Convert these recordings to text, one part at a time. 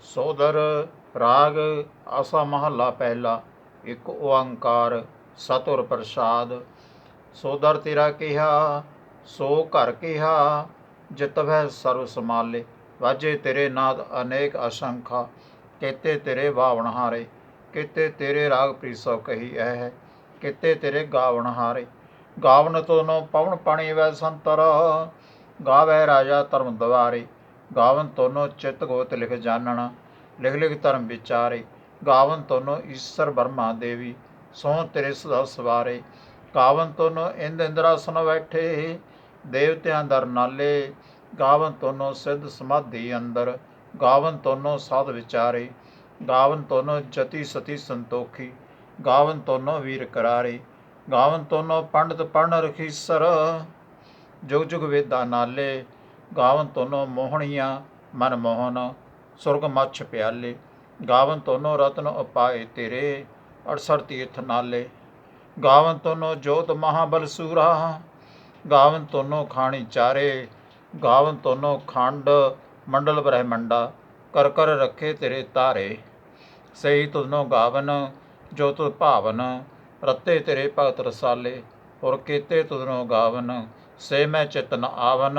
ਸੋਦਰ, ਰਾਗ, ਆਸਾ ਮਹੱਲਾ ਪਹਿਲਾ, ਇੱਕ ਓੰਕਾਰ ਸਤੁਰ ਪ੍ਰਸਾਦ। ਸੋਦਰ ਤੇਰਾ ਕਿਹਾ, ਸੋ ਘਰ ਕਿਹਾ, ਜਿਤਵੈ ਸਰਵ ਸਮਾਲੇ ਵਾਜੇ ਤੇਰੇ ਨਾਦ ਅਨੇਕ ਅਸੰਖਾ, ਕੀਤੇ ਤੇਰੇ ਬਾਵਣ ਹਾਰੇ। ਕੀਤੇ ਤੇਰੇ ਰਾਗ ਪ੍ਰੀਸੋ ਕਹੀ ਐ ਕੀਤੇ ਤੇਰੇ ਗਾਵਣ ਹਾਰੇ। ਗਾਵਨ ਤੋਨੋ ਪਵਨ ਪਾਣੀ ਵੈ ਸੰਤਰ, ਗਾਵੇ ਰਾਜਾ ਧਰਮ ਦਵਾਰੇ। ਗਾਵਨ ਤੋਨੋ ਚਿਤ ਗੋਤ ਲਿਖ ਜਾਣਨ, ਲਿਖ ਲਿਖ ਧਰਮ ਵਿਚਾਰੇ। ਗਾਵਨ ਤੋਨੋ ਈਸ਼ਰ ਬਰਮਾ ਦੇਵੀ, ਸੋ ਤੇਰੇ ਸਦਾ ਸਵਾਰੇ। ਗਾਵਨ ਤੋਨੋ ਇੰਦ ਇੰਦਰਾ ਇੰਦਰਾਸਨ ਬੈਠੇ, ਦੇਵਤਿਆਂ ਦਰ ਨਾਲੇ। ਗਾਵਨ ਤੋਨੋ ਸਿੱਧ ਸਮਾਧੀ ਅੰਦਰ, ਗਾਵਨ ਤੋਨੋ ਸਾਧ ਵਿਚਾਰੇ। ਗਾਵਨ ਤੋਨੋ ਜਤੀ ਸਤੀ ਸੰਤੋਖੀ, ਗਾਵਨ ਤੋਨੋ ਵੀਰ ਕਰਾਰੇ। ਗਾਵਨ ਤੋਨੋ ਪੰਡਤ ਪੜਨ ਰਖੀਸਰ, ਜੁਗ ਜੁਗ ਵੇਦਾਂ ਨਾਲੇ। ਗਾਵਨ ਤੋਨੋ ਮੋਹਣੀਆਂ, ਮਨ ਮੋਹਨ, ਸੁਰਗ ਮੱਛ ਪਿਆਲੇ। ਗਾਵਨ ਤੋਨੋ ਰਤਨ ਉਪਾਏ ਤੇਰੇ 68 ਤੀਰਥ ਨਾਲੇ। ਗਾਵਨ ਤੋਨੋ ਜੋਤ ਮਹਾਬਲ ਸੂਰਾ। ਗਾਵਨ ਤੋਨੋ ਖਾਣੀ ਚਾਰੇ। ਗਾਵਨ ਤੋਨੋ ਖੰਡ, ਮੰਡਲ ਬ੍ਰਹਮੰਡਾ, ਕਰ ਕਰ ਰੱਖੇ ਤੇਰੇ ਤਾਰੇ। ਸਹੀ ਤੁਧਨੋ ਗਾਵਨ ਜੋ ਤੁਧ ਭਾਵਨ, ਰਤੇ ਤੇਰੇ ਭਗਤ ਰਸਾਲੇ। ਔਰ ਕੀਤੇ ਤੁਧਨੋ ਗਾਵਨ, ਸੇ ਮੈਂ ਚਿਤਨ ਆਵਨ।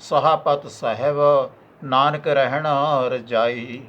ਸਹਾਪਤ ਸਾਹਿਬ ਨਾਨਕ ਰਹਿਣ ਰਜਾਈ